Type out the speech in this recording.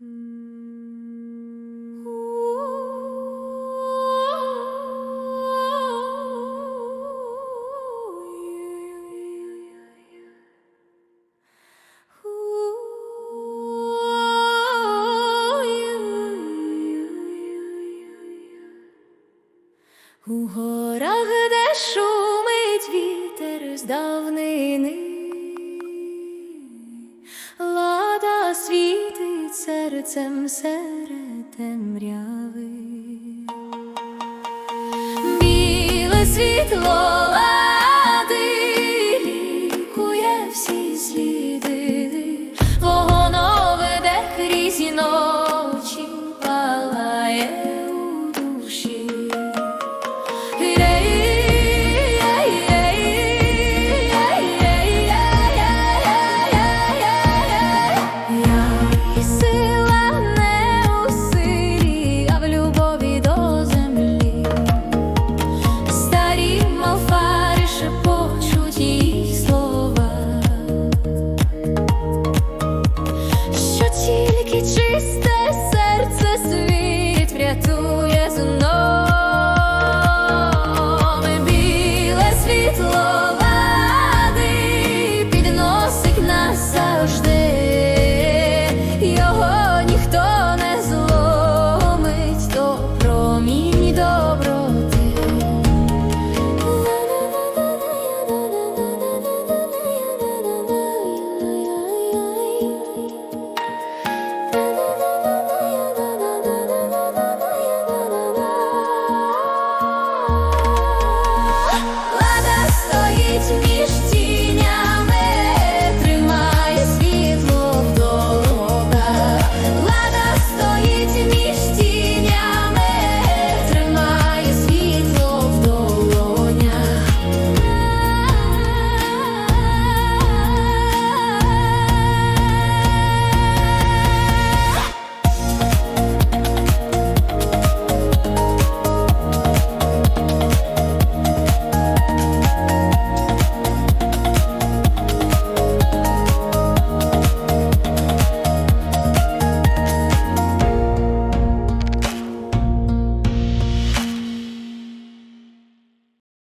У горах, де шумить вітер з давнини. серцем серед темряви. Біле світло.